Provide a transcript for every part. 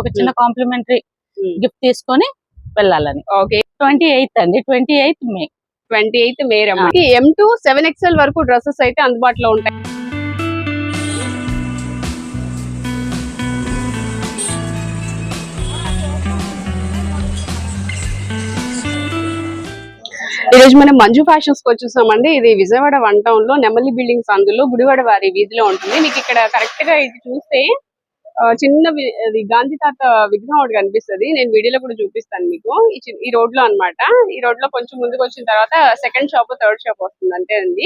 ఒక చిన్న complementary gift తీసుకొని వెళ్ళాలని. ఓకే ట్వంటీ ఎయిత్ అండి. Twenty eighth May. Twenty eighth May M to seven XL వరకు డ్రెస్సెస్ అయితే అందుబాటులో ఉంటాయి. ఈ రోజు మనం మంజు ఫ్యాషన్స్కి వచ్చేసామండి. ఇది విజయవాడ వన్ టౌన్లో నెమలి బిల్డింగ్స్ అందులో గుడివాడ వారి వీధిలో ఉంటుంది. మీకు ఇక్కడ కరెక్ట్గా ఇది చూస్తే చిన్న వి- అది గాంధీ తాత విగ్రహం ఒకటి కనిపిస్తది. నేను వీడియోలో కూడా చూపిస్తాను మీకు. ఈ చి- రోడ్లో అన్నమాట. ఈ రోడ్లో కొంచెం ముందుకు వచ్చిన తర్వాత సెకండ్ షాప్ థర్డ్ షాప్ వస్తుంది అంతే అండి.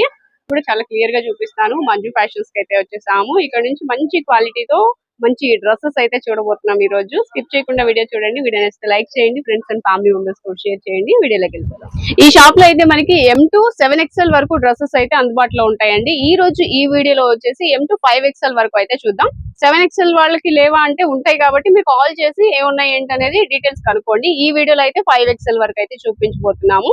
ఇప్పుడు చాలా క్లియర్గా చూపిస్తాను. మంజు ఫ్యాషన్స్కి అయితే వచ్చేసాము. ఇక్కడ నుంచి మంచి క్వాలిటీతో మంచి డ్రెస్సెస్ అయితే చూడబోతున్నాం ఈ రోజు స్కిప్ చేయకుండా వీడియో చూడండి. వీడియో నచ్చితే లైక్ చేయండి. ఫ్రెండ్స్ అండ్ ఫ్యామిలీ మెంబర్స్ కూడా షేర్ చేయండి. వీడియోలోకి వెళ్ళిపోదాం. ఈ షాప్లో అయితే మనకి ఎం టు సెవెన్ ఎక్స్ఎల్ వరకు డ్రెస్సెస్ అయితే అందుబాటులో ఉంటాయండి. ఈ రోజు ఈ వీడియోలో వచ్చేసి ఎం టు ఫైవ్ ఎక్స్ఎల్ వరకు అయితే చూద్దాం. సెవెన్ ఎక్స్ఎల్ వాళ్ళకి లేవా అంటే ఉంటాయి కాబట్టి మీరు కాల్ చేసి ఏమున్నాయి ఏంటి అనేది డీటెయిల్స్ కనుక్కోండి. ఈ వీడియోలో అయితే ఫైవ్ ఎక్స్ఎల్ వరకు అయితే చూపించబోతున్నాము.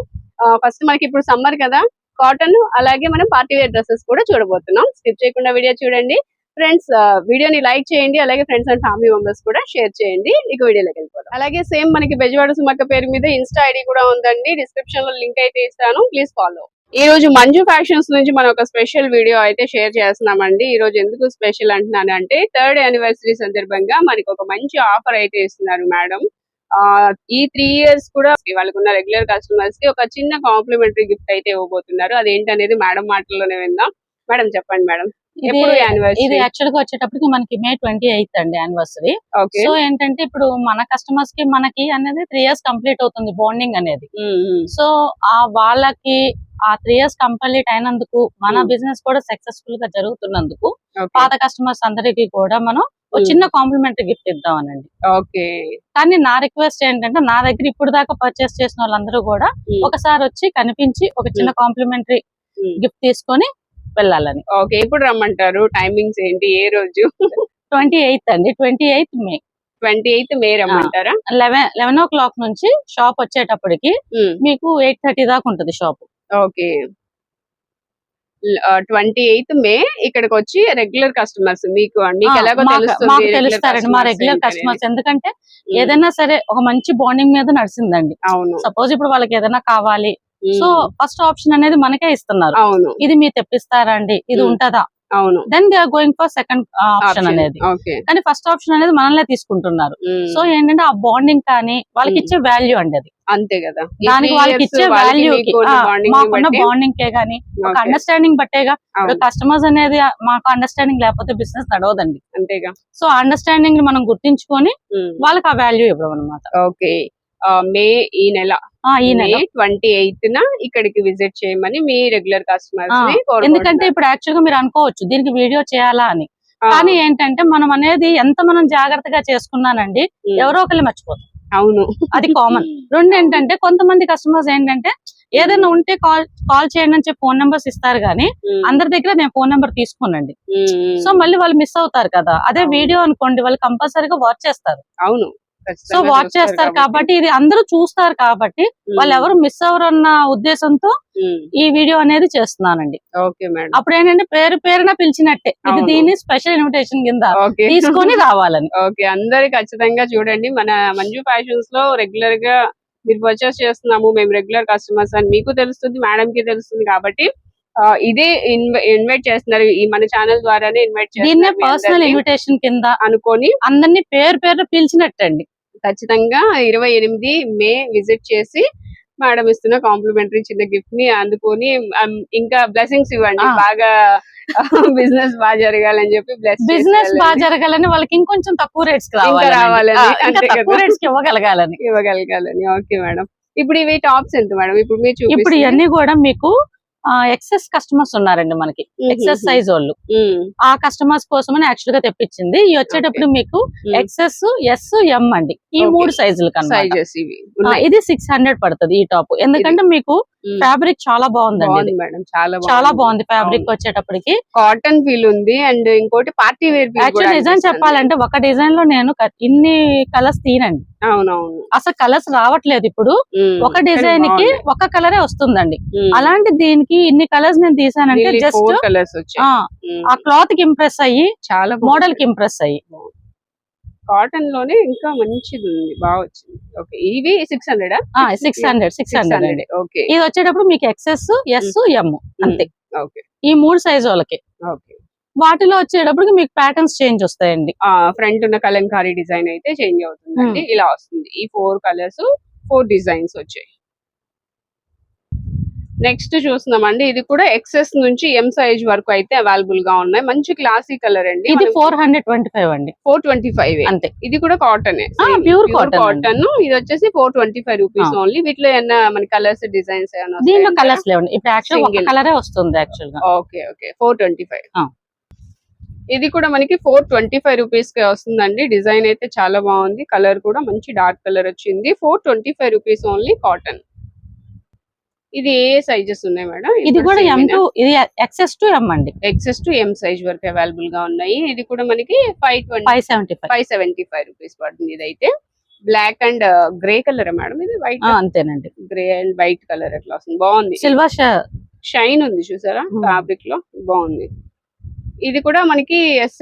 ఫస్ట్ మనకి ఇప్పుడు సమ్మర్ కదా. కాటన్ అలాగే మనం పార్టీ వేర్ డ్రెస్సెస్ కూడా చూడబోతున్నాం. స్కిప్ చేయకుండా వీడియో చూడండి. ఫ్రెండ్స్ వీడియోని లైక్ చేయండి అలాగే ఫ్రెండ్స్ అండ్ ఫ్యామిలీ మెంబర్స్ కూడా షేర్ చేయండి. మీకు వీడియోలోకి వెళ్ళిపోతాం అలాగే సేమ్ మనకి బెజవాడ సుమక్క పేరు మీద ఇన్స్టా ఐడి కూడా ఉందండి. డిస్క్రిప్షన్లో లింక్ అయితే ఇస్తాను. ప్లీజ్ ఫాలో ఈ రోజు మంజు ఫ్యాషన్స్ నుంచి మనం ఒక స్పెషల్ వీడియో అయితే షేర్ చేస్తున్నామండి. ఈ రోజు ఎందుకు స్పెషల్ అంటున్నాను అంటే థర్డ్ యానివర్సరీ సందర్భంగా మనకి ఒక మంచి ఆఫర్ అయితే ఇస్తున్నారు మేడం. ఆ ఈ త్రీ ఇయర్స్ కూడా వాళ్ళకు ఉన్న రెగ్యులర్ కస్టమర్స్కి ఒక చిన్న కాంప్లిమెంటరీ గిఫ్ట్ అయితే ఇవ్వబోతున్నారు. అదేంటనేది మేడం మాటల్లోనే విందాం. మేడం చెప్పండి మేడం. ఇది యాక్చువల్గా వచ్చేటప్పటికి మనకి మే ట్వంటీ ఎయిత్ అండి యానివర్సరీ సో ఏంటంటే ఇప్పుడు మన కస్టమర్స్కి మనకి అనేది త్రీ ఇయర్స్ కంప్లీట్ అవుతుంది బాండింగ్ అనేది. సో ఆ వాళ్ళకి ఆ త్రీ ఇయర్స్ కంప్లీట్ అయినందుకు మన. బిజినెస్ కూడా సక్సెస్ఫుల్గా జరుగుతున్నందుకు పాత కస్టమర్స్ అందరికి కూడా మనం ఒక. చిన్న కాంప్లిమెంటరీ గిఫ్ట్ ఇద్దామనండి. ఓకే కానీ నా రిక్వెస్ట్ ఏంటంటే నా దగ్గర ఇప్పుడు దాకా పర్చేస్ చేసిన వాళ్ళందరూ కూడా ఒకసారి వచ్చి కనిపించి ఒక చిన్న కాంప్లిమెంటరీ గిఫ్ట్ తీసుకొని వెళ్ళాలని. ఓకే ఎప్పుడు రమ్మంటారు? టైమింగ్స్ ఏంటి? ఏ రోజు? ట్వంటీ ఎయిత్ అండి. Twenty eighth May. Twenty eighth May రమ్మంటారా? లెవెన్ లెవెన్ ఓ క్లాక్ నుంచి షాప్ వచ్చేటప్పటికి మీకు ఎయిట్ థర్టీ దాకా ఉంటుంది shop. Okay. Twenty eighth May ఇక్కడికి వచ్చి రెగ్యులర్ కస్టమర్స్ మీకు మీకు ఎలాగో తెలుస్తారండి. మా రెగ్యులర్ కస్టమర్స్. ఎందుకంటే. ఏదైనా సరే ఒక మంచి బాండింగ్ మీద నడిచిందండి అవును. సపోజ్ ఇప్పుడు వాళ్ళకి ఏదైనా కావాలి సో ఫస్ట్ ఆప్షన్ అనేది మనకే ఇస్తున్నారు. అవును. ఇది మీరు తెప్పిస్తారా అండి ఇది. ఉంటదా? అవును. Then they are going for second option. అనేది. కానీ ఫస్ట్ ఆప్షన్ అనేది మనల్నే తీసుకుంటున్నారు. సో ఏంటంటే ఆ బాండింగ్ కానీ వాళ్ళకి. ఇచ్చే వాల్యూ అండి అది. అంతే కదా. దానికి వాళ్ళకి ఇచ్చే వాల్యూ మాకున్న బాండింగ్ కే గానీ ఒక అండర్స్టాండింగ్ బట్టేగా కస్టమర్స్ అనేది మాకు అండర్స్టాండింగ్ లేకపోతే బిజినెస్ నడవదండి. అంతేగా సో అండర్స్టాండింగ్ని మనం గుర్తించుకొని వాళ్ళకి ఆ వాల్యూ ఇవ్వడం అనమాట ఓకే మే ఈ నెల ట్వంటీ ఎయిత్ న ఇక్కడికి విజిట్ చేయమని మీ రెగ్యులర్ కస్టమర్స్ ఎందుకంటే ఇప్పుడు యాక్చువల్గా మీరు అనుకోవచ్చు దీనికి వీడియో చేయాలా అని. కానీ ఏంటంటే మనం అనేది ఎంత మనం జాగ్రత్తగా చేసుకున్నానండి ఎవరో ఒకళ్ళు మర్చిపోతాం అవును. అది కామన్. రెండు ఏంటంటే కొంతమంది కస్టమర్స్ ఏంటంటే ఏదైనా ఉంటే కాల్ కాల్ చేయండి అని చెప్పి ఫోన్ నెంబర్స్ ఇస్తారు కానీ అందరి దగ్గర నేను ఫోన్ నెంబర్ తీసుకోనండి. సో మళ్ళీ వాళ్ళు మిస్ అవుతారు కదా. అదే. వీడియో అనుకోండి వాళ్ళు కంపల్సరీగా వాచ్ చేస్తారు. అవును. సో వాచ్ చూస్తారు కాబట్టి. ఇది అందరూ చూస్తారు కాబట్టి వాళ్ళు ఎవరు మిస్ అవ్వరు అన్న ఉద్దేశంతో ఈ వీడియో అనేది చేస్తున్నానండి. Okay madam. అప్పుడు ఏంటంటే పేరు పేరున పిలిచినట్టే. ఇది. దీని స్పెషల్ ఇన్విటేషన్ కింద తీసుకొని రావాలని. ఓకే అందరు ఖచ్చితంగా చూడండి. మన మంజు ఫ్యాషన్స్లో రెగ్యులర్గా మీరు పర్చేస్ చేస్తున్నాము. మేము రెగ్యులర్ కస్టమర్స్ అని మీకు తెలుస్తుంది మేడం కి తెలుస్తుంది కాబట్టి ఇదే ఇన్వైట్ చేస్తున్నారు. ఈ మన ఛానల్ ద్వారానే ఇన్వైట్ చేస్తున్నారు పర్సనల్ ఇన్విటేషన్ కింద అనుకొని అందరినీ పేరు పేరు పిలిచినట్టండి. ఖచ్చితంగా ఇరవై ఎనిమిది మే విజిట్ చేసి మేడం ఇస్తున్న కాంప్లిమెంటరీ చిన్న గిఫ్ట్ని అందుకొని um, ఇంకా బ్లెస్సింగ్స్ ఇవ్వండి. బాగా బిజినెస్ బాగా జరగాలని చెప్పి బిజినెస్ బాగా జరగాలని వాళ్ళకి ఇంకొంచెం తక్కువ రేట్స్ రావాలని, తక్కువ. రేట్స్ ఇవ్వగలగాలని. ఇవ్వగలగాలని. Okay madam. ఇప్పుడు ఇవి టాప్స్ ఎంత మేడం? ఇప్పుడు మీరు ఇప్పుడు ఇవన్నీ కూడా మీకు ఎక్సెస్ కస్టమర్స్ ఉన్నారండి మనకి. ఎక్సెస్ సైజ్ వాళ్ళు. ఆ కస్టమర్స్ కోసమని యాక్చువల్గా తెప్పించింది. ఇవి వచ్చేటప్పుడు మీకు. ఎక్సెస్ ఎస్ ఎం అండి. ఈ. మూడు సైజులు కన్నా ఇది సిక్స్ హండ్రెడ్ పడుతుంది ఈ టాప్ ఎందుకంటే మీకు. ఫ్యాబ్రిక్ చాలా బాగుందండి. మేడం చాలా చాలా బాగుంది. ఫ్యాబ్రిక్ వచ్చేటప్పటికి. కాటన్ ఫీల్ ఉంది అండ్ ఇంకోటి పార్టీ వేర్ యాక్చువల్ డిజైన్ చెప్పాలంటే ఒక డిజైన్లో నేను ఇన్ని కలర్స్ తీనండి అవునవును. అసలు కలర్స్ రావట్లేదు ఇప్పుడు. ఒక డిజైన్కి. ఒక కలరే వస్తుందండి. అలాంటి దీనికి ఇన్ని కలర్స్ నేను తీసానంటే జస్ట్. ఆ క్లాత్కి ఇంప్రెస్ అయ్యి చాలా మోడల్కి ఇంప్రెస్ అయ్యి. కాటన్లోనే ఇంకా మంచిది ఉంది బాగా వచ్చింది. ఓకే. ఇవి six hundred? Six hundred six hundred okay. ఇది వచ్చేటప్పుడు మీకు ఎక్సెస్ ఎస్ ఎమ్ అంతే. ఓకే. ఈ మూడు సైజ్ వాళ్ళకి. ఓకే. వాటిలో వచ్చేటప్పటికి మీకు ప్యాటర్న్స్ చేంజ్ వస్తాయండి. ఆ ఫ్రంట్ ఉన్న కలంకారీ డిజైన్ అయితే చేంజ్ అవుతుందండి. ఇలా వస్తుంది. ఈ ఫోర్ కలర్స్ ఫోర్ డిజైన్స్ వచ్చాయి. నెక్స్ట్ చూస్తున్నామండి. ఇది కూడా ఎక్సెస్ నుంచి ఎం సైజ్ వరకు అయితే అవైలబుల్గా ఉన్నాయి. మంచి క్లాసీ కలర్ అండి. ఇది ఫోర్ హండ్రెడ్ ట్వంటీ ఫైవ్ అండి. ఫోర్ ట్వంటీ ఫైవ్ అంతే. ఇది కూడా కాటన్ అండి. కాటన్ ఇది వచ్చేసి four twenty five rupees. Only వీటిలో ఏమన్నా మన కలర్స్ డిజైన్స్ దీనిలో కలర్స్ లేవండి. ఇప్పుడు యాక్చువల్ ఒక Single. కలరే వస్తుంది యాక్చువల్గా. Okay okay. Four twenty five. ఇది కూడా మనకి ఫోర్ ట్వంటీ ఫైవ్ రూపీస్కి వస్తుందండి. డిజైన్ అయితే చాలా బాగుంది. కలర్ కూడా మంచి డార్క్ కలర్ వచ్చింది. Four twenty five rupees only cotton ఇది ఏ సైజెస్ ఉన్నాయి మేడం? ఇది కూడా ఎం టు ఇది ఎక్సెస్ టు ఎం అండి. ఎక్సెస్ టు ఎం సైజ్ వరకు అవైలబుల్గా ఉన్నాయి. ఇది కూడా మనకి five twenty five seventy five five seventy five rupees పడుతుంది ఇదైతే black and grey colour madam ఇది? వైట్ అంతేనండి. గ్రే అండ్ వైట్ కలర్ ఎట్లా వస్తుంది? బాగుంది. సిల్వర్ షైన్ ఉంది చూసారా? Hmm. ఫ్యాబ్రిక్లో. బాగుంది. ఇది కూడా మనకి S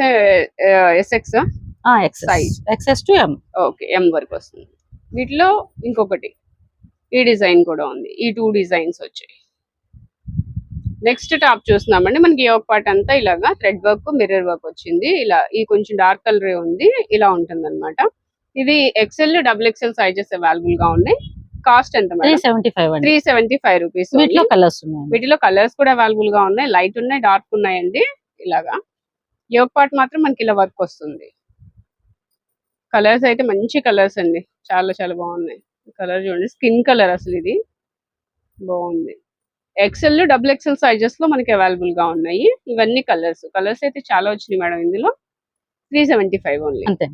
SX. XS to M okay M వరకు వస్తుంది. వీటిలో ఇంకొకటి. ఈ డిజైన్ కూడా ఉంది. ఈ టూ డిజైన్స్ వచ్చాయి. నెక్స్ట్ టాప్ చూస్తున్నామండి. మనకి యోగ పార్ట్ అంతా ఇలాగా థ్రెడ్ వర్క్ మిర్రర్ వర్క్ వచ్చింది. ఇలా ఈ కొంచెం డార్క్ కలర్ ఉంది ఇలా ఉంటుంది అనమాట ఇది ఎక్సెల్ డబుల్ ఎక్సెల్ సైజెస్ అవైలబుల్గా ఉన్నాయి. కాస్ట్ ఎంత త్రీ సెవెంటీ ఫైవ్ రూపీస్ వీటిలో కలర్స్ ఉన్నాయి వీటిలో కలర్స్ కూడా అవైలబుల్గా ఉన్నాయి. లైట్ ఉన్నాయి డార్క్ ఉన్నాయండి. ఇలాగా. యోగ పార్ట్ మాత్రం మనకి ఇలా వర్క్ వస్తుంది. కలర్స్ అయితే మంచి కలర్స్ అండి. చాలా చాలా బాగున్నాయి. కలర్ చూడండి. స్కిన్ కలర్ అసలు ఇది. బాగుంది. ఎక్సెల్ డబుల్ ఎక్సెల్ సైజెస్లో మనకి అవైలబుల్గా ఉన్నాయి. ఇవన్నీ కలర్స్ కలర్స్ అయితే చాలా వచ్చినాయి మేడం ఇందులో. త్రీ సెవెంటీ ఫైవ్ ఓన్లీ అంతే.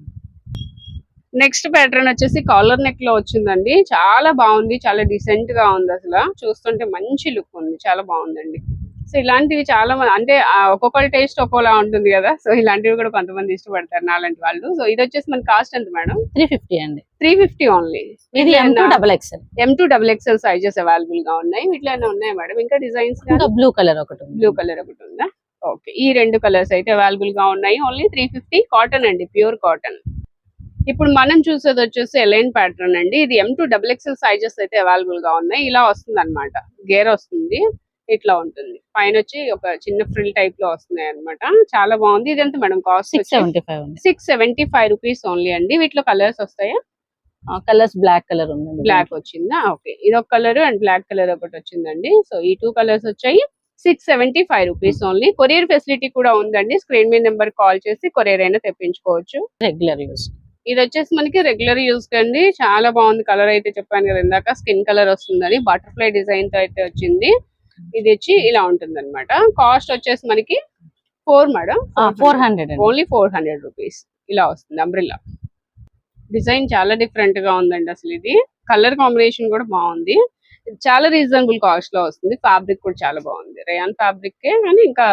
నెక్స్ట్ ప్యాటర్న్ వచ్చేసి కాలర్ నెక్లో వచ్చిందండి. చాలా బాగుంది. చాలా డిసెంట్గా ఉంది అసలు. చూస్తుంటే మంచి లుక్ ఉంది. చాలా బాగుందండి. సో ఇలాంటివి చాలా మంది అంటే ఒక్కొక్కరి టేస్ట్ ఒక్కోలా ఉంటుంది కదా. సో ఇలాంటివి కూడా కొంతమంది ఇష్టపడతారు నాలాంటి వాళ్ళు. సో ఇది వచ్చేసి మన కాస్ట్ ఎంత మేడం? త్రీ ఫిఫ్టీ అండి. త్రీ ఫిఫ్టీ ఓన్లీ ఇది M to double XL M to double XL sizes అవైలబుల్గా ఉన్నాయి. వీటిలో ఏమైనా ఉన్నాయి మేడం. ఇంకా డిజైన్స్ బ్లూ కలర్ ఒకటి. బ్లూ కలర్ ఒకటి ఉందా? ఓకే ఈ రెండు కలర్స్ అయితే అవైలబుల్గా ఉన్నాయి. ఓన్లీ త్రీ ఫిఫ్టీ కాటన్ అండి ప్యూర్ కాటన్ ఇప్పుడు మనం చూసేది వచ్చేసి ఎలైన్ ప్యాటర్న్ అండి. ఇది M to double XL sizes అయితే అవైలబుల్గా ఉన్నాయి. ఇలా వస్తుంది అనమాట గేర్ వస్తుంది. ఇట్లా ఉంటుంది. పైన వచ్చి ఒక చిన్న ఫ్రిల్ టైప్లో వస్తున్నాయి అనమాట చాలా బాగుంది. ఇది ఎంత madam cost six seventy five six seventy five rupees only అండి. వీటిలో కలర్స్ వస్తాయా? కలర్స్ బ్లాక్ కలర్ ఉందండి. బ్లాక్ వచ్చిందా? ఓకే. ఇది ఒక కలర్ అండ్ బ్లాక్ కలర్ ఒకటి వచ్చిందండి. సో ఈ టూ కలర్స్ వచ్చాయి. Six seventy five rupees only. Courier facility కూడా ఉందండి. స్క్రీన్ మీద నెంబర్ కాల్ చేసి కొరియర్ అయినా తెప్పించుకోవచ్చు. రెగ్యులర్ యూస్ ఇది వచ్చేసి మనకి రెగ్యులర్ యూస్ కండి చాలా బాగుంది కలర్ అయితే చెప్పాను కదా ఇందాక. స్కిన్ కలర్ వస్తుందని. బటర్ఫ్లై డిజైన్తో అయితే వచ్చింది. ఇది వచ్చి ఇలా ఉంటుంది అనమాట కాస్ట్ వచ్చేసి మనకి four madam. Four hundred only four hundred rupees. ఇలా వస్తుంది అంబ్రిల్లా. డిజైన్ చాలా డిఫరెంట్గా ఉందండి అసలు ఇది. కలర్ కాంబినేషన్ కూడా బాగుంది. చాలా రీజనబుల్ కాస్ట్లో వస్తుంది. ఫ్యాబ్రిక్ కూడా చాలా బాగుంది. రేయాన్ ఫ్యాబ్రిక్ కానీ ఇంకా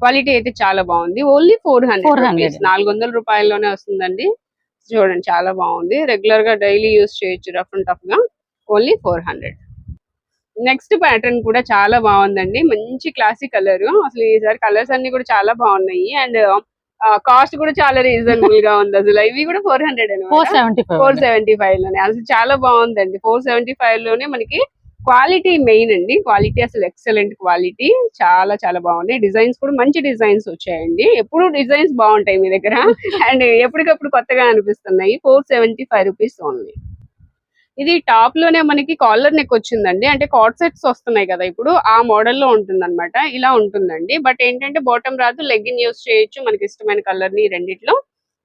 క్వాలిటీ అయితే చాలా బాగుంది. Only four hundred 400. రూపీస్. నాలుగు వందల రూపాయల్లోనే వస్తుందండి. చూడండి చాలా బాగుంది. రెగ్యులర్గా డైలీ యూస్ చేయొచ్చు రఫ్ అండ్ టఫ్గా only four hundred. Next pattern కూడా చాలా బాగుందండి. మంచి క్లాసిక్ కలర్. అసలు ఈసారి కలర్స్ అన్ని కూడా చాలా బాగున్నాయి. అండ్ కాస్ట్ కూడా చాలా రీజనబుల్గా ఉంది అసలు. ఇవి కూడా four hundred four seventy four seventy ఫైవ్లోనే. అసలు చాలా బాగుందండి. ఫోర్ సెవెంటీ ఫైవ్లోనే మనకి క్వాలిటీ మెయిన్ అండి. క్వాలిటీ అసలు ఎక్సలెంట్ క్వాలిటీ. చాలా చాలా బాగుంది డిజైన్స్ కూడా మంచి డిజైన్స్ వచ్చాయండి. ఎప్పుడు డిజైన్స్ బాగుంటాయి మీ దగ్గర. అండ్ ఎప్పటికప్పుడు కొత్తగా అనిపిస్తున్నాయి. Four seventy five rupees only. ఇది టాప్లోనే మనకి కాలర్ నెక్ వచ్చిందండి. అంటే కాట్ సెట్స్ వస్తున్నాయి కదా ఇప్పుడు. ఆ మోడల్లో ఉంటుంది అనమాట ఇలా ఉంటుందండి. బట్ ఏంటంటే బాటమ్ రాదు. లెగ్గిన్ యూస్ చేయొచ్చు. మనకి ఇష్టమైన కలర్ని రెండిట్లో.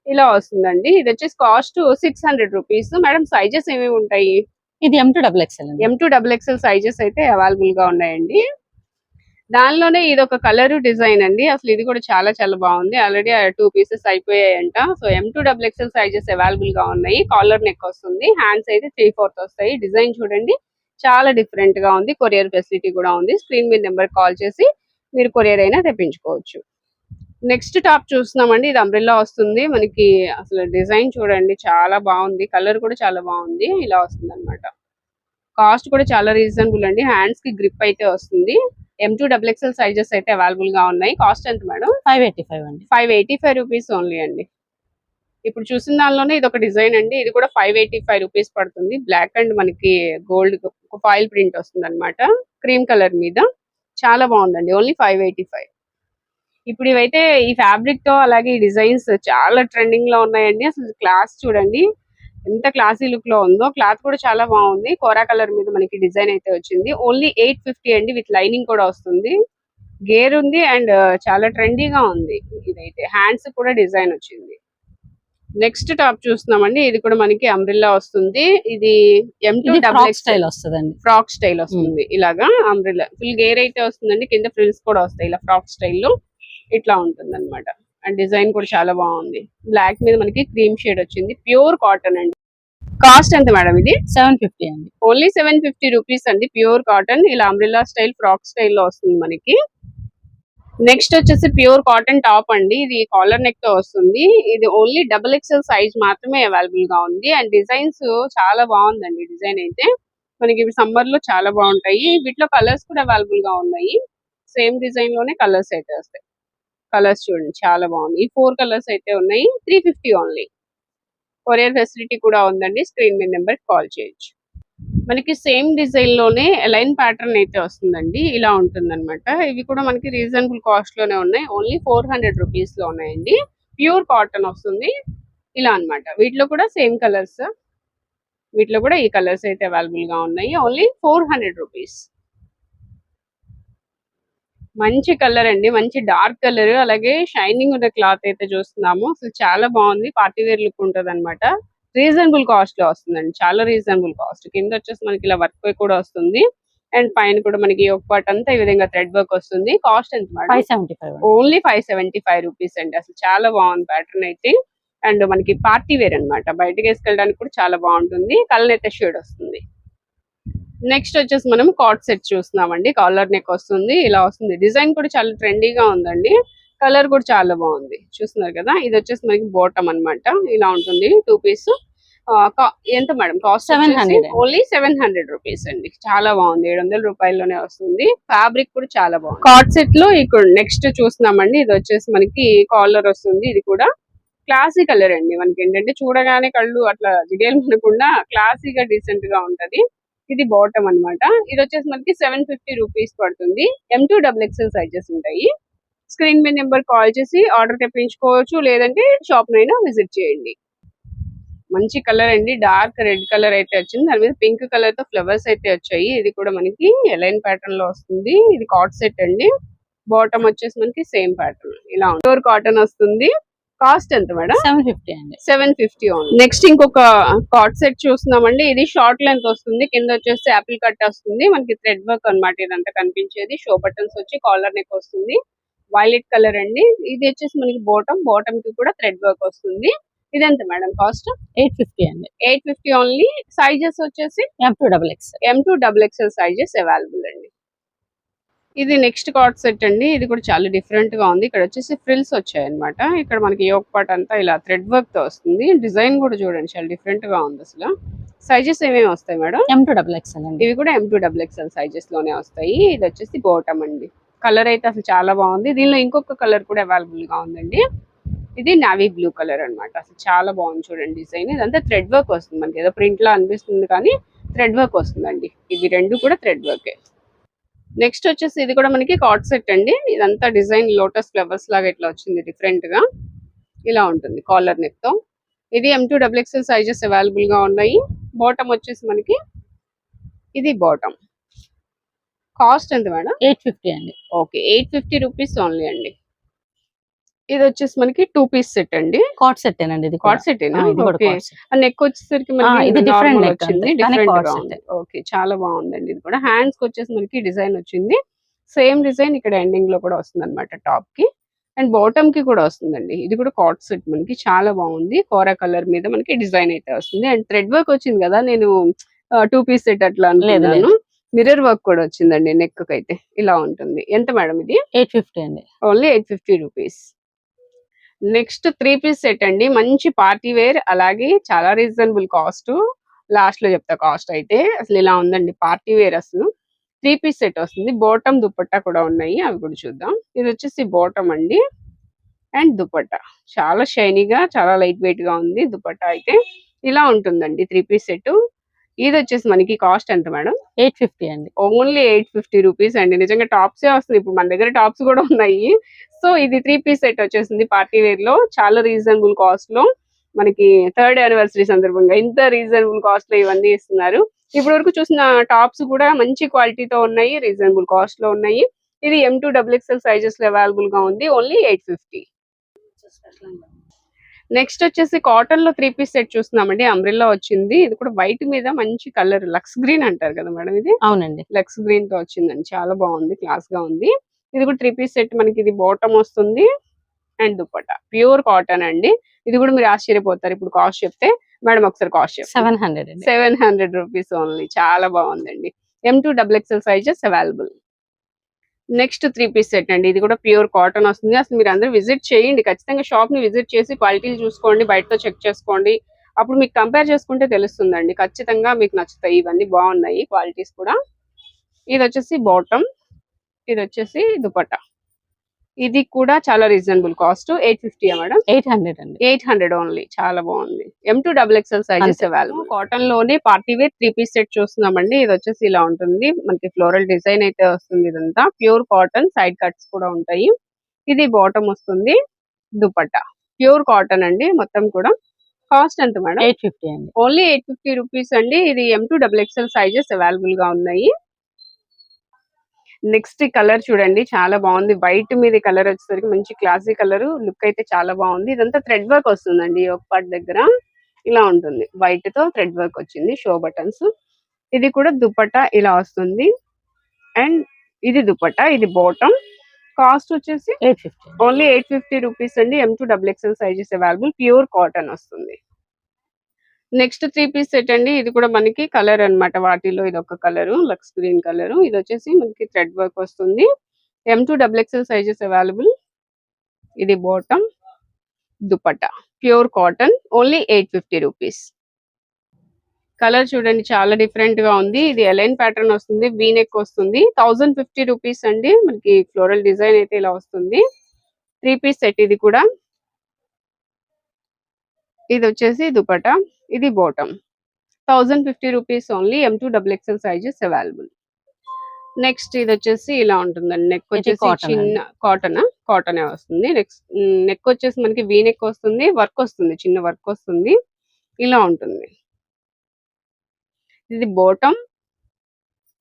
ఇలా వస్తుందండి. ఇది వచ్చేసి cost six hundred rupees madam sizes ఏమేమి ఉంటాయి? ఇది M to double XL M to double XL sizes అయితే అవైలబుల్గా ఉన్నాయండి. దానిలోనే ఇది ఒక కలర్ డిజైన్ అండి. అసలు ఇది కూడా చాలా చాలా బాగుంది. Already two pieces అయిపోయాయంట. So M to double XL sizes అవైలబుల్గా ఉన్నాయి. కాలర్ నెక్ వస్తుంది. హ్యాండ్స్ అయితే త్రీ ఫోర్త్ వస్తాయి. డిజైన్ చూడండి. చాలా డిఫరెంట్గా ఉంది. కొరియర్ ఫెసిలిటీ కూడా ఉంది. స్క్రీన్ మీద నెంబర్ కాల్ చేసి మీరు కొరియర్ అయినా తెప్పించుకోవచ్చు. నెక్స్ట్ టాప్ చూస్తున్నామండి. ఇది అంబ్రెల్లా వస్తుంది. మనకి అసలు డిజైన్ చూడండి. చాలా బాగుంది. కలర్ కూడా చాలా బాగుంది. ఇలా వస్తుంది కాస్ట్ కూడా చాలా రీజనబుల్ అండి. హ్యాండ్స్కి గ్రిప్ అయితే వస్తుంది. M to double XL sizes అయితే అవైలబుల్గా ఉన్నాయి. కాస్ట్ ఎంత మేడం ఫైవ్ ఎయిటీ ఫైవ్ అండి. Five eighty five rupees only అండి. ఇప్పుడు చూసిన దానిలోనే ఇది ఒక డిజైన్ అండి. ఇది కూడా ఫైవ్ ఎయిటీ ఫైవ్ రూపీస్ పడుతుంది. బ్లాక్ అండ్ మనకి గోల్డ్ ఫాయిల్ ప్రింట్ వస్తుంది అనమాట క్రీమ్ కలర్ మీద. చాలా బాగుందండి. ఓన్లీ ఫైవ్ ఎయిటీ ఫైవ్ ఇప్పుడు ఇవైతే ఈ ఫ్యాబ్రిక్తో అలాగే ఈ డిజైన్స్ చాలా ట్రెండింగ్లో ఉన్నాయండి. అసలు క్లాస్ చూడండి. ఎంత క్లాసీ లుక్లో ఉందో క్లాత్ కూడా చాలా బాగుంది. కోరా కలర్ మీద మనకి డిజైన్ అయితే వచ్చింది. ఓన్లీ ఎయిట్ ఫిఫ్టీ అండి విత్ లైనింగ్ కూడా వస్తుంది. గేర్ ఉంది అండ్ చాలా ట్రెండీగా ఉంది ఇదైతే. హ్యాండ్స్ కూడా డిజైన్ వచ్చింది. నెక్స్ట్ టాప్ చూస్తున్నామండి. ఇది కూడా మనకి అంబ్రిల్లా వస్తుంది. ఇది ఎం టూ డబుల్ స్టైల్ వస్తుందండి. ఫ్రాక్ స్టైల్ వస్తుంది. ఇలాగా అంబ్రిల్లా. ఫుల్ గేర్ అయితే వస్తుందండి. కింద ఫ్రిల్స్ కూడా వస్తాయి ఇలా ఫ్రాక్ స్టైల్లో. ఇట్లా ఉంటుంది అనమాట అండ్ డిజైన్ కూడా చాలా బాగుంది. బ్లాక్ మీద మనకి క్రీమ్ షేడ్ వచ్చింది. ప్యూర్ కాటన్ అండి. కాస్ట్ ఎంత మేడం ఇది? సెవెన్ ఫిఫ్టీ అండి. ఓన్లీ సెవెన్ ఫిఫ్టీ రూపీస్ అండి. ప్యూర్ కాటన్ ఇలా అంబ్రిల్లా స్టైల్ ఫ్రాక్ స్టైల్లో వస్తుంది మనకి. నెక్స్ట్ వచ్చేసి ప్యూర్ కాటన్ టాప్ అండి. ఇది కాలర్ నెక్తో వస్తుంది. ఇది ఓన్లీ డబుల్ ఎక్స్ఎల్ సైజ్ మాత్రమే అవైలబుల్గా ఉంది. అండ్ డిజైన్స్ చాలా బాగుందండి డిజైన్ అయితే. మనకి ఇవి సమ్మర్లో చాలా బాగుంటాయి. వీటిలో కలర్స్ కూడా అవైలబుల్గా ఉన్నాయి. సేమ్ డిజైన్లోనే కలర్స్ అయితే వస్తాయి. కలర్స్ చూడండి చాలా బాగుంది. ఈ ఫోర్ కలర్స్ అయితే ఉన్నాయి three fifty only. Courier facility కూడా ఉందండి స్క్రీన్ మీద నెంబర్ కాల్ చేయొచ్చు. మనకి సేమ్ డిజైన్లోనే లైన్ ప్యాటర్న్ అయితే వస్తుందండి ఇలా ఉంటుందన్నమాట. ఇవి కూడా మనకి రీజనబుల్ కాస్ట్లోనే ఉన్నాయి ఓన్లీ ఫోర్ హండ్రెడ్ రూపీస్లో ఉన్నాయండి. ప్యూర్ కాటన్ వస్తుంది ఇలా అన్నమాట. వీటిలో కూడా సేమ్ కలర్స్ వీటిలో కూడా ఈ కలర్స్ అయితే అవైలబుల్గా ఉన్నాయి ఓన్లీ ఫోర్ హండ్రెడ్ రూపీస్. మంచి కలర్ అండి. మంచి డార్క్ కలర్ అలాగే షైనింగ్ ఉన్న క్లాత్ అయితే చూస్తున్నాము. అసలు చాలా బాగుంది. పార్టీ వేర్ లుక్ ఉంటది అనమాట రీజనబుల్ కాస్ట్లో వస్తుందండి. చాలా రీజనబుల్ కాస్ట్ కింద వచ్చేసి మనకి ఇలా వర్క్ కూడా వస్తుంది. అండ్ పైన కూడా మనకి ఒక పార్ట్ అంతా ఈ విధంగా థ్రెడ్ వర్క్ వస్తుంది. కాస్ట్ ఎంత five seventy five only five seventy five rupees అండి. అసలు చాలా బాగుంది ప్యాటర్న్ అయితే. అండ్ మనకి పార్టీ వేర్ అన్నమాట. బయటకి వేసుకెళ్ళడానికి కూడా చాలా బాగుంటుంది. కలర్ అయితే షేడ్ వస్తుంది. నెక్స్ట్ వచ్చేసి మనం కాట్ సెట్ చూస్తున్నామండి. కాలర్ నెక్ వస్తుంది ఇలా వస్తుంది. డిజైన్ కూడా చాలా ట్రెండీగా ఉందండి. కలర్ కూడా చాలా బాగుంది. చూస్తున్నారు కదా? ఇది వచ్చేసి మనకి బాటమ్ అన్నమాట. ఇలా ఉంటుంది. టూ పీస్ ఎంత madam cost 700. Only seven hundred rupees అండి. చాలా బాగుంది. ఏడు వందల రూపాయల్లోనే వస్తుంది. ఫ్యాబ్రిక్ కూడా చాలా బాగుంది. కాట్ సెట్లో ఇక్కడ నెక్స్ట్ చూస్తున్నామండి. ఇది వచ్చేసి మనకి కాలర్ వస్తుంది. ఇది కూడా క్లాసీ కలర్ అండి. మనకి ఏంటంటే చూడగానే కళ్ళు అట్లా జిగేలు మనకుండా క్లాసీగా డీసెంట్గా ఉంటది. ఇది బాటమ్ అన్నమాట. ఇది వచ్చేసి మనకి సెవెన్ ఫిఫ్టీ రూపీస్ పడుతుంది. M to double XL sizes ఉంటాయి. స్క్రీన్ మీద నెంబర్ కాల్ చేసి ఆర్డర్ తెప్పించుకోవచ్చు లేదంటే షాప్ నైనా విజిట్ చేయండి. మంచి కలర్ అండి. డార్క్ రెడ్ కలర్ అయితే వచ్చింది. దాని మీద పింక్ కలర్తో ఫ్లవర్స్ అయితే వచ్చాయి. ఇది కూడా మనకి ఎలైన్ ప్యాటర్న్లో వస్తుంది. ఇది కాట్ సెట్ అండి. బాటమ్ వచ్చేసి మనకి సేమ్ ప్యాటర్న్ ఇలా ప్యూర్ కాటన్ వస్తుంది. కాస్ట్ ఎంత మేడం? సెవెన్ ఫిఫ్టీ అండి. సెవెన్ ఫిఫ్టీ నెక్స్ట్ ఇంకొక కాట్ సెట్ చూస్తున్నామండి. ఇది షార్ట్ లెంత్ వస్తుంది. కింద వచ్చేసి యాపిల్ కట్ వస్తుంది. మనకి థ్రెడ్ వర్క్ అన్నమాట ఇదంతా కనిపించేది. షో బటన్స్ వచ్చి కాలర్ నెక్ వస్తుంది. వైలెట్ కలర్ అండి. ఇది వచ్చేసి మనకి బాటమ్. బాటమ్కి కూడా థ్రెడ్ వర్క్ వస్తుంది. ఇదెంత మేడం కాస్ట్? ఎయిట్ ఫిఫ్టీ అండి. Eight fifty only. సైజెస్ వచ్చేసి M to double X M to double XL sizes available అండి. ఇది నెక్స్ట్ కార్డ్ సెట్ అండి. ఇది కూడా చాలా డిఫరెంట్గా ఉంది. ఇక్కడ వచ్చేసి ఫ్రిల్స్ వచ్చాయి అనమాట ఇక్కడ మనకి యోక్ పార్ట్ అంతా ఇలా థ్రెడ్ వర్క్తో వస్తుంది. డిజైన్ కూడా చూడండి చాలా డిఫరెంట్గా ఉంది అసలు. సైజెస్ ఏమేమి వస్తాయి madam? M to double X అండి. ఇవి కూడా ఎం టూ డబుల్ ఎక్స్ఎల్ సైజెస్లోనే వస్తాయి. ఇది వచ్చేసి బాటమ్ అండి. కలర్ అయితే అసలు చాలా బాగుంది. దీనిలో ఇంకొక కలర్ కూడా అవైలబుల్గా ఉందండి. ఇది నావీ బ్లూ కలర్ అన్నమాట. అసలు చాలా బాగుంది చూడండి డిజైన్. ఇదంతా థ్రెడ్ వర్క్ వస్తుంది. మనకి ఏదో ప్రింట్ లా అనిపిస్తుంది కానీ థ్రెడ్ వర్క్ వస్తుందండి. ఇవి రెండు కూడా థ్రెడ్ వర్కే నెక్స్ట్ వచ్చేసి ఇది కూడా మనకి కాట్ సెట్ అండి. ఇదంతా డిజైన్ లోటస్ ఫ్లవర్స్ లాగా ఇట్లా వచ్చింది డిఫరెంట్గా. ఇలా ఉంటుంది కాలర్ నెక్తో ఇది M to double XL sizes అవైలబుల్గా ఉన్నాయి. బాటమ్ వచ్చేసి మనకి ఇది బాటమ్ కాస్ట్ ఎంత మేడం? ఎయిట్ ఫిఫ్టీ అండి. Okay eight fifty rupees only అండి. ఇది వచ్చేసి మనకి టూ పీస్ సెట్ అండి. కాట్ సెట్ అండి ఇది కాట్ సెట్. నెక్ వచ్చేసరికి మనకి ఇది neck వచ్చింది. డిఫరెంట్ ఓకే చాలా బాగుందండి ఇది కూడా. హ్యాండ్స్కి వచ్చేసి మనకి డిజైన్ వచ్చింది. సేమ్ డిజైన్ ఇక్కడ ఎండింగ్లో కూడా వస్తుంది అనమాట టాప్కి. అండ్ బాటమ్కి కూడా వస్తుందండి. ఇది కూడా కాట్ సెట్ మనకి. చాలా బాగుంది. కోరా కలర్ మీద మనకి డిజైన్ అయితే వస్తుంది. అండ్ థ్రెడ్ వర్క్ వచ్చింది కదా నేను టూ పీస్ సెట్ అట్లా అనుకున్నాను. మిర్రర్ వర్క్ కూడా వచ్చిందండి నెక్కి అయితే. ఇలా ఉంటుంది. ఎంత మేడం ఇది? ఎయిట్ ఫిఫ్టీ అండి. Only eight fifty rupees next three piece set అండి. మంచి పార్టీ వేర్ అలాగే చాలా రీజనబుల్ కాస్ట్. లాస్ట్లో చెప్తా కాస్ట్ అయితే అసలు ఇలా ఉందండి పార్టీ వేర్ అసలు. త్రీ పీస్ సెట్ వస్తుంది. బోటం దుపట్టా కూడా ఉన్నాయి. అవి కూడా చూద్దాం. ఇది వచ్చేసి బోటం అండి. అండ్ దుపట్టా. చాలా షైనీగా చాలా లైట్ వెయిట్గా ఉంది దుపట్టా అయితే. ఇలా ఉంటుందండి త్రీ పీస్ సెట్ ఇది వచ్చేసి మనకి కాస్ట్ ఎంత మేడం? ఎయిట్ ఫిఫ్టీ అండి. ఓన్లీ ఎయిట్ ఫిఫ్టీ రూపీస్ అండి. నిజంగా టాప్స్ ఏ వస్తుంది. ఇప్పుడు మన దగ్గర టాప్స్ కూడా ఉన్నాయి. సో ఇది త్రీ పీస్ సెట్ వచ్చేసింది పార్టీ వేర్లో. చాలా రీజనబుల్ కాస్ట్లో. మనకి థర్డ్ యానివర్సరీ సందర్భంగా ఇంత రీజనబుల్ కాస్ట్లో ఇవన్నీ ఇస్తున్నారు. ఇప్పటి వరకు చూసిన టాప్స్ కూడా మంచి క్వాలిటీతో ఉన్నాయి రీజనబుల్ కాస్ట్లో ఉన్నాయి. ఇది ఎం టూ డబుల్ ఎక్స్ఎల్ సైజెస్లో అవైలబుల్గా ఉంది. Only eight fifty. నెక్స్ట్ వచ్చేసి కాటన్లో త్రీ పీస్ సెట్ చూస్తున్నామండి. అంబ్రిల్లా వచ్చింది. ఇది కూడా వైట్ మీద మంచి కలర్ లక్స్ గ్రీన్ అంటారు కదా మేడం ఇది? అవునండి. లక్స్ గ్రీన్తో వచ్చిందండి. చాలా బాగుంది క్లాస్గా ఉంది. ఇది కూడా త్రీ పీస్ సెట్ మనకి ఇది బాటమ్ వస్తుంది. అండ్ దుపట్టా. ప్యూర్ కాటన్ అండి. ఇది కూడా మీరు ఆశ్చర్యపోతారు. ఇప్పుడు కాస్ట్ చెప్తే మేడం ఒకసారి కాస్ట్ చెప్తారు seven hundred seven hundred rupees only. చాలా బాగుందండి. M to double XL sizes available next three piece set అండి. ఇది కూడా ప్యూర్ కాటన్ వస్తుంది. అసలు మీరు అందరూ విజిట్ చేయండి. ఖచ్చితంగా షాప్ని విజిట్ చేసి క్వాలిటీలు చూసుకోండి బయటతో చెక్ చేసుకోండి. అప్పుడు మీకు కంపేర్ చేసుకుంటే తెలుస్తుందండి. ఖచ్చితంగా మీకు నచ్చుతాయి. ఇవన్నీ బాగున్నాయి క్వాలిటీస్ కూడా. ఇది వచ్చేసి బాటమ్. ఇది వచ్చేసి దుపట్టా. ఇది కూడా చాలా reasonable cost eight fifty madam eight hundred అండి. ఎయిట్ హండ్రెడ్ ఓన్లీ చాలా బాగుంది. M to double XL sizes. Available కాటన్లోనే party wear three piece set చూస్తున్నామండి. ఇది వచ్చేసి ఇలా ఉంటుంది. మనకి ఫ్లోరల్ డిజైన్ అయితే వస్తుంది ఇదంతా. ప్యూర్ కాటన్ సైడ్ కట్స్ కూడా ఉంటాయి. ఇది బాటమ్ వస్తుంది. దుపట్టా. ప్యూర్ కాటన్ అండి మొత్తం కూడా. కాస్ట్ ఎంత మేడం ఎయిట్ ఫిఫ్టీ అండి. ఓన్లీ ఎయిట్ ఫిఫ్టీ రూపీస్ అండి. ఇది M to double XL sizes అవైలబుల్గా ఉన్నాయి. నెక్స్ట్ కలర్ చూడండి చాలా బాగుంది. వైట్ మీద కలర్ వచ్చేసరికి మంచి క్లాసీ కలర్ లుక్ అయితే చాలా బాగుంది. ఇదంతా థ్రెడ్ వర్క్ వస్తుందండి ఒక పార్ట్ దగ్గర. ఇలా ఉంటుంది. వైట్తో థ్రెడ్ వర్క్ వచ్చింది షో బటన్స్. ఇది కూడా దుపట్టా ఇలా వస్తుంది. అండ్ ఇది దుపట్టా ఇది బాటమ్. కాస్ట్ వచ్చేసి eight fifty. Only eight fifty rupees అండి. M to double XL sizes available pure cotton వస్తుంది. నెక్స్ట్ త్రీ పీస్ సెట్ అండి. ఇది కూడా మనకి కలర్ అన్నమాట. వాటిలో ఇది ఒక కలర్ లక్స్ గ్రీన్ కలర్. ఇది వచ్చేసి మనకి థ్రెడ్ వర్క్ వస్తుంది. M to double XL sizes available ఇది bottom dupatta. Pure cotton only eight fifty rupees colour చూడండి చాలా డిఫరెంట్గా ఉంది. ఇది ఎలైన్ ప్యాటర్న్ వస్తుంది. వీనెక్ వస్తుంది. థౌజండ్ ఫిఫ్టీ రూపీస్ అండి. మనకి ఫ్లోరల్ డిజైన్ అయితే ఇలా వస్తుంది. త్రీ పీస్ సెట్ ఇది కూడా. ఇది వచ్చేసి దుపట్టా ఇది bottom. Thousand fifty rupees only M to double XL sizes available next ఇది వచ్చేసి ఇలా ఉంటుందండి. నెక్ వచ్చేసి చిన్న కాటన్ కాటన్ వస్తుంది. నెక్స్ట్ నెక్ వచ్చేసి మనకి వీ నెక్ వస్తుంది వర్క్ వస్తుంది చిన్న వర్క్ వస్తుంది. ఇలా ఉంటుంది. ఇది బాటమ్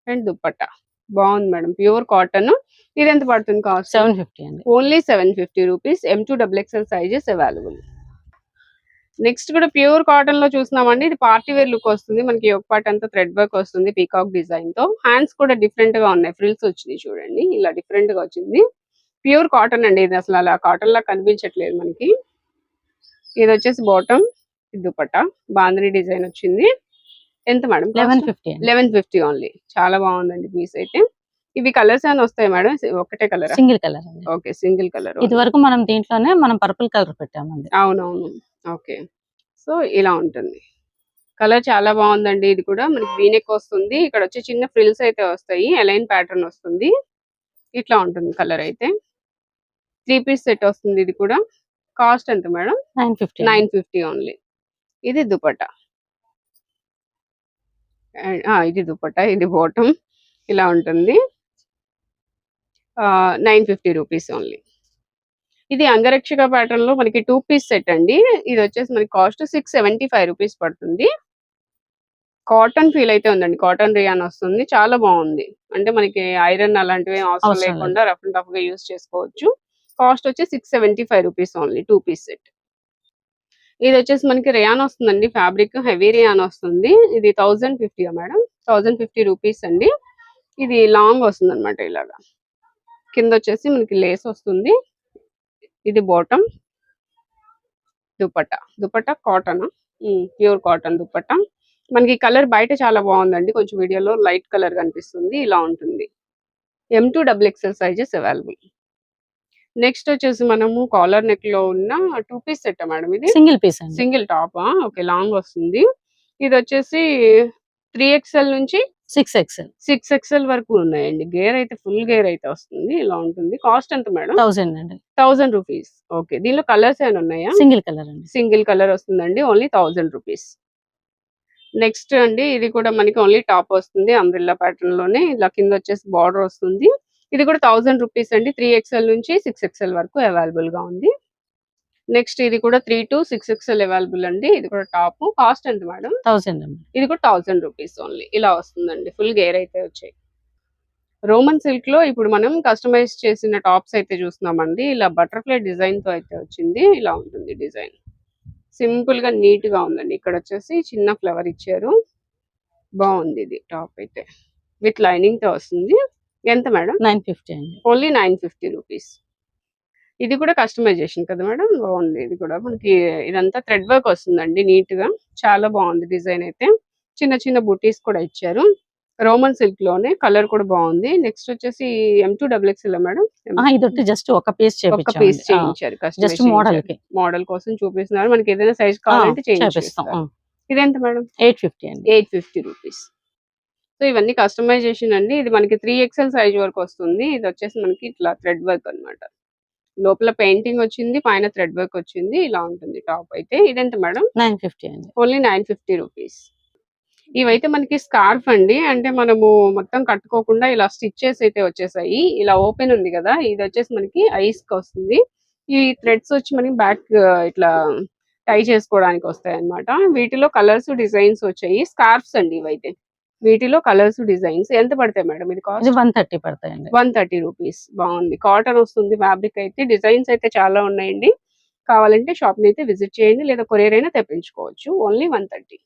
అండ్ దుపట్టా. బాగుంది మేడం. ప్యూర్ కాటన్ ఇది ఎంత పడుతుంది కాస్ట్? సెవెన్ ఫిఫ్టీ అండి. Only seven fifty rupees M to double XL sizes available next కూడా ప్యూర్ కాటన్లో చూస్తున్నామండి. ఇది పార్టీ వేర్ లుక్ వస్తుంది. మనకి ఒక పార్ట్ అంతా థ్రెడ్ వర్క్ వస్తుంది పీకాక్ డిజైన్తో. హ్యాండ్స్ కూడా డిఫరెంట్గా ఉన్నాయి. ఫ్రిల్స్ వచ్చినాయి చూడండి. ఇలా డిఫరెంట్గా వచ్చింది. ప్యూర్ కాటన్ అండి. ఇది అసలు అలా కాటన్ లా కనిపించట్లేదు మనకి. ఇది వచ్చేసి బాటమ్ దుపట్టా. బాంద్రీ డిజైన్ వచ్చింది. ఎంత madam eleven fifty eleven fifty only. చాలా బాగుందండి పీస్ అయితే. ఇవి కలర్స్ ఏమైనా వస్తాయి మేడం? ఒకటే కలర్ సింగిల్ కలర్ అండి. ఓకే సింగిల్ కలర్ ఇది వరకు మనం దీంట్లోనే మనం పర్పుల్ కలర్ పెట్టామండి. అవునవును. ఓకే. సో ఇలా ఉంటుంది. కలర్ చాలా బాగుందండి ఇది కూడా. మనకి వీనెక్ వస్తుంది. ఇక్కడ వచ్చి చిన్న ఫ్రిల్స్ అయితే వస్తాయి. అలైన్ ప్యాటర్న్ వస్తుంది. ఇట్లా ఉంటుంది కలర్ అయితే. త్రీ పీస్ సెట్ వస్తుంది ఇది కూడా. కాస్ట్ ఎంత madam? Nine fifty. Nine fifty only. ఇది దుపట్టా. ఆ, ఇది దుపట్టా. ఇది బాటమ్. ఇలా ఉంటుంది. Nine fifty rupees only. ఇది అంగరక్షక ప్యాటర్న్లో మనకి టూ పీస్ సెట్ అండి. ఇది వచ్చేసి మనకి cost six seventy five rupees పడుతుంది. కాటన్ ఫీల్ అయితే ఉందండి. కాటన్ రియాన్ వస్తుంది. చాలా బాగుంది. అంటే మనకి ఐరన్ అలాంటివి అవసరం. లేకుండా రఫ్ అండ్ టఫ్గా యూస్ చేసుకోవచ్చు. కాస్ట్ వచ్చి six seventy five rupees only two piece set ఇది వచ్చేసి మనకి రియాన్ వస్తుందండి. ఫ్యాబ్రిక్ హెవీ రియాన్ వస్తుంది. ఇది thousand fifty madam thousand fifty rupees అండి. ఇది లాంగ్ వస్తుంది అనమాట ఇలాగా. కింద వచ్చేసి మనకి లేస్ వస్తుంది. ఇది bottom dupatta. Dupatta cotton pure cotton dupatta. మనకి కలర్ బయట చాలా బాగుందండి. కొంచెం వీడియోలో లైట్ కలర్ కనిపిస్తుంది. ఇలా ఉంటుంది. M to double XL sizes available next వచ్చేసి మనము కాలర్ నెక్లో ఉన్న టూ పీస్ సెట్ మేడం ఇది? Single piece single top okay long వస్తుంది. ఇది వచ్చేసి త్రీ ఎక్స్ఎల్ నుంచి సిక్స్ ఎక్స్ఎల్ సిక్స్ ఎక్స్ఎల్ వరకు ఉన్నాయండి. గేర్ అయితే ఫుల్ గేర్ అయితే వస్తుంది. ఇలా ఉంటుంది. కాస్ట్ ఎంత మేడం? థౌసండ్ అండి. Thousand rupees. ఓకే. దీనిలో కలర్స్ ఏమైనా ఉన్నాయా? సింగిల్ కలర్ అండి. సింగిల్ కలర్ వస్తుందండి. Only thousand rupees. నెక్స్ట్ అండి ఇది కూడా మనకి ఓన్లీ టాప్ వస్తుంది. అంబ్రిల్లా ప్యాటర్న్లోనే. ఇలా కింద వచ్చేసి బార్డర్ వస్తుంది. ఇది కూడా థౌజండ్ రూపీస్ అండి. త్రీ ఎక్స్ఎల్ నుంచి సిక్స్ ఎక్స్ఎల్ వరకు అవైలబుల్గా ఉంది. నెక్స్ట్ ఇది కూడా three to six XL available అండి. ఇది కూడా టాప్. కాస్ట్ ఎంత మేడం? థౌసండ్ ఇది కూడా థౌసండ్ రూపీస్ ఓన్లీ. ఇలా వస్తుందండి. ఫుల్ గేర్ అయితే వచ్చాయి. రోమన్ సిల్క్లో ఇప్పుడు మనం కస్టమైజ్ చేసిన టాప్స్ అయితే చూస్తున్నామండి. ఇలా బటర్ఫ్లై డిజైన్తో అయితే వచ్చింది. ఇలా ఉంటుంది డిజైన్. సింపుల్గా నీట్గా ఉందండి. ఇక్కడ వచ్చేసి చిన్న ఫ్లవర్ ఇచ్చారు. బాగుంది ఇది టాప్ అయితే. విత్ లైనింగ్తో వస్తుంది. ఎంత మేడం? నైన్ ఫిఫ్టీ అండి. Only nine fifty rupees. ఇది కూడా కస్టమైజేషన్ కదా మేడం? బాగుంది. ఇది కూడా మనకి ఇదంతా థ్రెడ్ వర్క్ వస్తుందండి నీట్గా చాలా బాగుంది డిజైన్ అయితే. చిన్న చిన్న బుటీస్ కూడా ఇచ్చారు. రోమన్ సిల్క్లోనే కలర్ కూడా బాగుంది. నెక్స్ట్ వచ్చేసి M to double X madam. ఇది జస్ట్ ఒక పీస్ ఒక పీస్ చేయించారు జస్ట్ మోడల్ మోడల్ కోసం చూపిస్తున్నారు. మనకి ఏదైనా సైజ్ కావాలంటే చేయించేస్తాం ఇదెంత మేడం? ఎయిట్ ఫిఫ్టీ అండి. ఎయిట్ ఫిఫ్టీ రూపీస్ సో ఇవన్నీ కస్టమైజేషన్ అండి. ఇది మనకి త్రీ ఎక్స్ఎల్ సైజ్ వరకు వస్తుంది. ఇది వచ్చేసి మనకి ఇట్లా థ్రెడ్ వర్క్ అన్నమాట. లోపల పెయింటింగ్ వచ్చింది పైన థ్రెడ్ వర్క్ వచ్చింది ఇలా ఉంటుంది టాప్ అయితే. ఇదెంత మేడం? నైన్ ఫిఫ్టీ అండి. Only nine fifty rupees. ఇవైతే మనకి స్కార్ఫ్ అండి. అంటే మనము మొత్తం కట్టుకోకుండా ఇలా స్టిచ్చెస్ అయితే వచ్చేసాయి. ఇలా ఓపెన్ ఉంది కదా ఇది వచ్చేసి మనకి ఐస్కి వస్తుంది. ఈ థ్రెడ్స్ వచ్చి మనకి బ్యాక్ ఇట్లా టై చేసుకోవడానికి వస్తాయి అన్నమాట వీటిలో కలర్స్ డిజైన్స్ వచ్చాయి. స్కార్ఫ్స్ అండి ఇవైతే. వీటిలో కలర్స్ డిజైన్స్ ఎంత పడతాయి మేడం? ఇది కాస్ట్? వన్ థర్టీ పడతాయండి. One thirty rupees. బాగుంది. కాటన్ వస్తుంది ఫ్యాబ్రిక్ అయితే. డిజైన్స్ అయితే చాలా ఉన్నాయండి. కావాలంటే షాప్ని అయితే విజిట్ చేయండి. లేదా కొరియర్ అయినా తెప్పించుకోవచ్చు. Only one thirty.